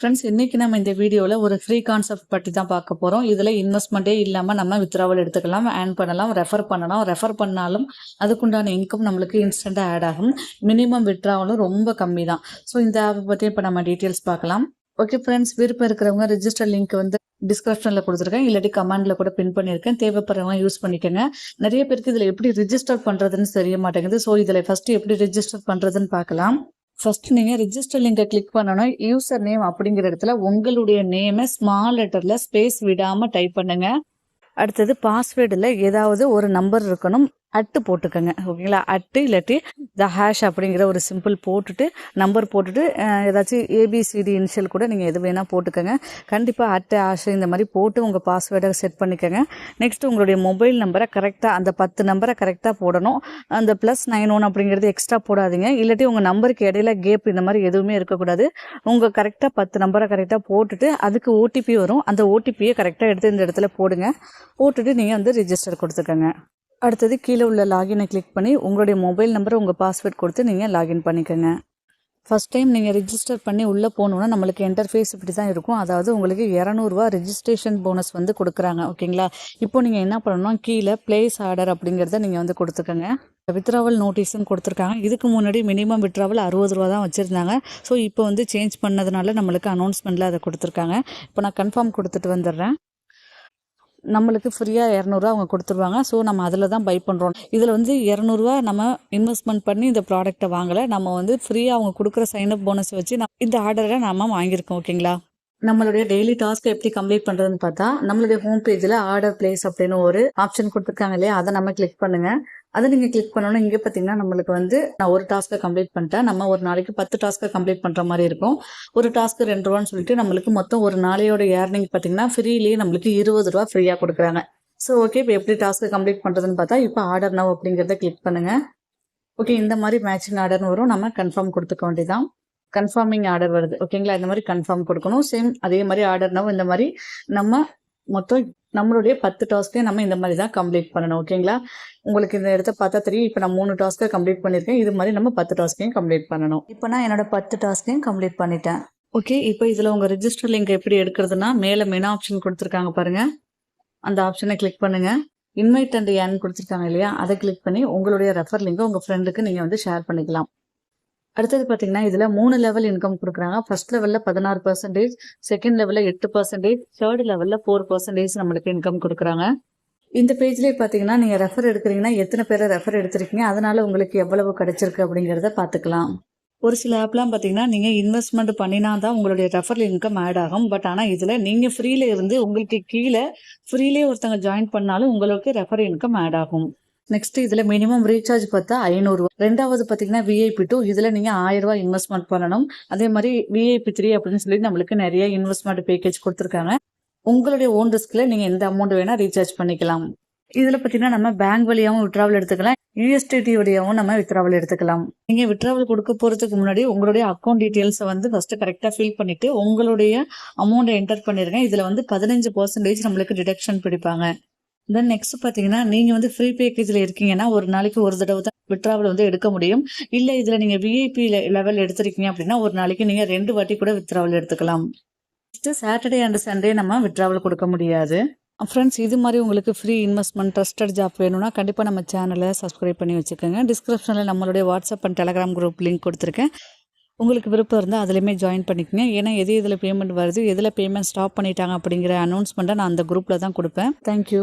Friends இன்னைக்கு நம்ம இந்த வீடியோவில் ஒரு ஃப்ரீ கான்செப்ட் பற்றி தான் பார்க்க போகிறோம் இதில் இன்வெஸ்ட்மெண்ட்டே இல்லாமல் நம்ம வித்ராவல் எடுத்துக்கலாம் ஆன் பண்ணலாம் ரெஃபர் பண்ணலாம். ரெஃபர் பண்ணாலும் அதுக்குண்டான இன்கம் நம்மளுக்கு இன்ஸ்டண்ட்டாக ஆட் ஆகும். மினிமம் வித்ராவலும் ரொம்ப கம்மி தான் ஸோ இந்த ஆப் பற்றி இப்போ நம்ம டீட்டெயில்ஸ் பார்க்கலாம். ஓகே ஃப்ரெண்ட்ஸ் விருப்பம் இருக்கிறவங்க ரிஜிஸ்டர் லிங்க் வந்து டிஸ்கிரிப்ஷனில் கொடுத்துருக்கேன். இல்லாட்டி கமெண்டில் கூட பின் பண்ணியிருக்கேன் தேவைப்படுறவங்க யூஸ் பண்ணிக்கோங்க. நிறைய பேருக்கு இதில் எப்படி ரிஜிஸ்டர் பண்ணுறதுன்னு தெரிய மாட்டேங்குது. ஸோ இதில் ஃபஸ்ட்டு எப்படி ரிஜிஸ்டர் பண்ணுறதுன்னு பார்க்கலாம். ஃபர்ஸ்ட் நீங்கள் ரிஜிஸ்டர் லிங்கை கிளிக் பண்ணணும் யூசர் நேம் அப்படிங்கிற இடத்துல உங்களுடைய நேமை ஸ்மால் லெட்டரில் ஸ்பேஸ் விடாமல் டைப் பண்ணுங்க. அடுத்தது பாஸ்வேர்டில் ஏதாவது ஒரு நம்பர் இருக்கணும். அட்டு போட்டுக்கோங்க. ஓகேங்களா? அட்டு இல்லாட்டி த ஹேஷ் அப்படிங்கிற ஒரு சிம்பிள் போட்டுட்டு நம்பர் போட்டுட்டு ஏதாச்சும் ஏபிசிடி இனிஷியல் கூட நீங்கள் எது வேணால் போட்டுக்கோங்க. கண்டிப்பாக அட் ஹேஷ் இந்த மாதிரி போட்டு உங்கள் பாஸ்வேர்டை செட் பண்ணிக்கோங்க. நெக்ஸ்ட்டு உங்களுடைய மொபைல் நம்பரை கரெக்டாக அந்த பத்து நம்பரை கரெக்டாக போடணும். அந்த ப்ளஸ் நைன் ஒன் அப்படிங்கிறது எக்ஸ்ட்ரா போடாதீங்க. இல்லாட்டி உங்கள் நம்பருக்கு இடையில கேப் இந்த மாதிரி எதுவுமே இருக்கக்கூடாது. உங்கள் கரெக்டாக பத்து நம்பரை கரெக்டாக போட்டுட்டு அதுக்கு ஓடிபி வரும். அந்த ஓடிபியை கரெக்டாக எடுத்து இந்த இடத்துல போடுங்க. போட்டுட்டு நீங்கள் வந்து ரிஜிஸ்டர் கொடுத்துக்கோங்க. அடுத்தது கீழே உள்ள லாகினை கிளிக் பண்ணி உங்களுடைய மொபைல் நம்பரை உங்கள் பாஸ்வேர்ட் கொடுத்து நீங்கள் லாகின் பண்ணிக்கோங்க. ஃபஸ்ட் டைம் நீங்கள் ரிஜிஸ்டர் பண்ணி உள்ளே போகணுன்னா நம்மளுக்கு என்டர்ஃபேஸ் இப்படி தான் இருக்கும். அதாவது உங்களுக்கு இரநூறுவா ரெஜிஸ்ட்ரேஷன் போனஸ் வந்து கொடுக்குறாங்க. ஓகேங்களா இப்போ நீங்கள் என்ன பண்ணணும் கீழே பிளேஸ் ஆர்டர் அப்படிங்கிறத நீங்கள் வந்து கொடுத்துக்கோங்க. வித்ராவல் நோட்டீஸும் கொடுத்துருக்காங்க. இதுக்கு முன்னாடி மினிமம் வித்ராவல் அறுபது ரூபா தான் வச்சுருந்தாங்க. ஸோ இப்போ வந்து சேஞ்ச் பண்ணதுனால நம்மளுக்கு அனௌன்ஸ்மெண்ட்டில் அதை கொடுத்துருக்காங்க. இப்போ நான் கன்ஃபார்ம் கொடுத்துட்டு வந்துடுறேன். நம்மளுக்கு ஃப்ரீயாக இரநூறுவா அவங்க கொடுத்துருவாங்க ஸோ நம்ம அதில் தான் பை பண்ணுறோம் இதில் வந்து இரநூறுவா நம்ம இன்வெஸ்ட்மெண்ட் பண்ணி இந்த ப்ராடக்ட்டை வாங்கலை. நம்ம வந்து ஃப்ரீயாக அவங்க கொடுக்குற சைனப் போனஸ் வச்சு நம்ம இந்த ஆர்டரை நம்ம வாங்கியிருக்கோம் ஓகேங்களா நம்மளுடைய டெய்லி டாஸ்க்கை எப்படி கம்ப்ளீட் பண்ணுறதுன்னு பார்த்தா நம்மளுடைய ஹோம் பேஜில் ஆர்டர் பிளேஸ் அப்படின்னு ஒரு ஆப்ஷன் கொடுத்துருக்காங்க இல்லையா? அதை நம்ம கிளிக் பண்ணுங்க. அதை நீங்கள் கிளிக் பண்ணணும் இங்கே பார்த்தீங்கன்னா நம்மளுக்கு வந்து நான் ஒரு டாஸ்க்கை கம்ப்ளீட் பண்ணிட்டேன். நம்ம ஒரு நாளைக்கு பத்து டாஸ்க்கை கம்ப்ளீட் பண்ணுற மாதிரி இருக்கும். ஒரு டாஸ்க்கு ரெண்டு ரூபான்னு சொல்லிட்டு நம்மளுக்கு மொத்தம் ஒரு நாளையோட ஏர்னிங் பார்த்தீங்கன்னா ஃப்ரீலேயே நம்மளுக்கு இருபது ரூபா ஃப்ரீயாக கொடுக்குறாங்க. ஸோ ஓகே இப்போ எப்படி டாஸ்க்கு கம்ப்ளீட் பண்ணுறதுன்னு பார்த்தா இப்போ ஆர்டர் நவ் அப்படிங்கிறத கிளிக் பண்ணுங்கள் ஓகே இந்த மாதிரி மேட்சிங் ஆர்டர்னு வரும். நம்ம கன்ஃபார்ம் கொடுத்துக்க வேண்டியதான் கன்ஃபார்மிங் ஆர்டர் வருது. ஓகேங்களா இந்த மாதிரி கன்ஃபார்ம் கொடுக்கணும். சேம் அதே மாதிரி ஆர்டர் நவ் இந்த மாதிரி நம்ம மொத்தம் நம்மளுடைய பத்து டாஸ்க்கையும் நம்ம இந்த மாதிரி தான் கம்ப்ளீட் பண்ணணும் ஓகேங்களா உங்களுக்கு இந்த இடத்த பார்த்தா தெரியும். இப்போ நான் மூணு டாஸ்க்கை கம்ப்ளீட் பண்ணியிருக்கேன். இது மாதிரி நம்ம பத்து டாஸ்க்கையும் கம்ப்ளீட் பண்ணணும். இப்போ நான் என்னோட பத்து டாஸ்க்கையும் கம்ப்ளீட் பண்ணிட்டேன். ஓகே இப்போ இதில் உங்கள் ரெஜிஸ்டர் லிங்க் எப்படி எடுக்கிறதுனா மேலே மெனு ஆப்ஷன் கொடுத்துருக்காங்க பாருங்க. அந்த ஆப்ஷனை கிளிக் பண்ணுங்க. இன்வைட் அண்ட் ஏன் கொடுத்துருக்காங்க இல்லையா? அதை கிளிக் பண்ணி உங்களுடைய ரெஃபர் லிங்கை உங்கள் ஃப்ரெண்டுக்கு நீங்கள் வந்து ஷேர் பண்ணிக்கலாம். அடுத்தது பார்த்தீங்கன்னா இதில் மூணு லெவல் இன்கம் கொடுக்குறாங்க. ஃபர்ஸ்ட் லெவலில் பதினாறு பர்சன்டேஜ் செகண்ட் லெவலில் எட்டு பர்சன்டேஜ் தேர்ட் லெவலில் ஃபோர் பர்சன்டேஜ் நம்மளுக்கு இன்கம் கொடுக்குறாங்க. இந்த பேஜ்லேயே பார்த்தீங்கன்னா நீங்கள் ரெஃபர் எடுக்கிறீங்கன்னா எத்தனை பேரை ரெஃபர் எடுத்திருக்கீங்க அதனால உங்களுக்கு எவ்வளவு கிடைச்சிருக்கு அப்படிங்கிறத பார்த்துக்கலாம் ஒரு சில ஆப்லாம் பார்த்தீங்கன்னா நீங்கள் இன்வெஸ்ட்மெண்ட் பண்ணினா தான் உங்களுடைய ரெஃபரல் இன்கம் ஆட் ஆகும். பட் ஆனால் இதில் நீங்கள் ஃப்ரீல இருந்து உங்களுக்கு கீழே ஃப்ரீலே ஒருத்தங்க ஜாயின் பண்ணாலும் உங்களுக்கு ரெஃபர் இன்கம் ஆட் ஆகும். நெக்ஸ்ட் இதுல மினிமம் ரீசார்ஜ் பார்த்தா ஐநூறு ரெண்டாவது பாத்தீங்கன்னா விஐபி டூ இதுல நீங்க ஆயிரம் ரூபாய் இன்வெஸ்ட்மெண்ட் பண்ணணும். அதே மாதிரி விஐபி த்ரீ அப்படின்னு சொல்லி நம்மளுக்கு நிறைய இன்வெஸ்ட்மெண்ட் பேக்கேஜ் கொடுத்துருக்காங்க. உங்களுடைய ஓன் ரிஸ்க்ல நீங்க எந்த அமௌண்ட் வேணா ரீசார்ஜ் பண்ணிக்கலாம். இதுல பாத்தீங்கன்னா நம்ம பேங்க் வழியாவும் விட்ராவல் எடுத்துக்கலாம். யூஎஸ்டிடி வழியாவும் நம்ம விட்ராவல் எடுத்துக்கலாம். நீங்க விட்ராவல் கொடுக்க போறதுக்கு முன்னாடி உங்களுடைய அக்கௌண்ட் டீடைல்ஸை வந்து ஃபர்ஸ்ட் கரெக்டா ஃபில் பண்ணிட்டு உங்களுடைய அமௌண்ட்டை என்டர் பண்ணிருங்க. இதுல வந்து பதினஞ்சு பர்சன்டேஜ் நம்மளுக்கு டிடக்ஷன் பிடிப்பாங்க. தென் நெக்ஸ்ட் பார்த்தீங்கன்னா நீங்க வந்து ஃப்ரீ பேக்கேஜில் இருக்கீங்கன்னா ஒரு நாளைக்கு ஒரு தடவை தான் வித்ராவல் வந்து எடுக்க முடியும். இல்லை இதில் நீங்கள் விஐபி லெவல் எடுத்திருக்கீங்க அப்படின்னா ஒரு நாளைக்கு நீங்கள் ரெண்டு வாட்டி கூட வித்ராவல் எடுத்துக்கலாம். நெக்ஸ்ட்டு சாட்டர்டே அண்ட் சண்டே நம்ம வித்ராவல் கொடுக்க முடியாது. ஃப்ரெண்ட்ஸ் இது மாதிரி உங்களுக்கு ஃப்ரீ இன்வெஸ்ட்மெண்ட் ட்ரஸ்டட் ஜாப் வேணும்னா கண்டிப்பாக நம்ம சேனலை சப்ஸ்கிரைப் பண்ணி வச்சுக்கோங்க. டிஸ்கிரிப்ஷனில் நம்மளுடைய WhatsApp and Telegram group link கொடுத்துருக்கேன். உங்களுக்கு விருப்பம் இருந்தால் அதுலேயுமே ஜாயின் பண்ணிக்கங்க. ஏன்னா எது இதில் பேமெண்ட் வருது எதில் பேமெண்ட் ஸ்டாப் பண்ணிட்டாங்க அப்படிங்கிற அனௌன்ஸ்மெண்ட்டை நான் அந்த குரூப்பில் தான் கொடுப்பேன். தேங்க்யூ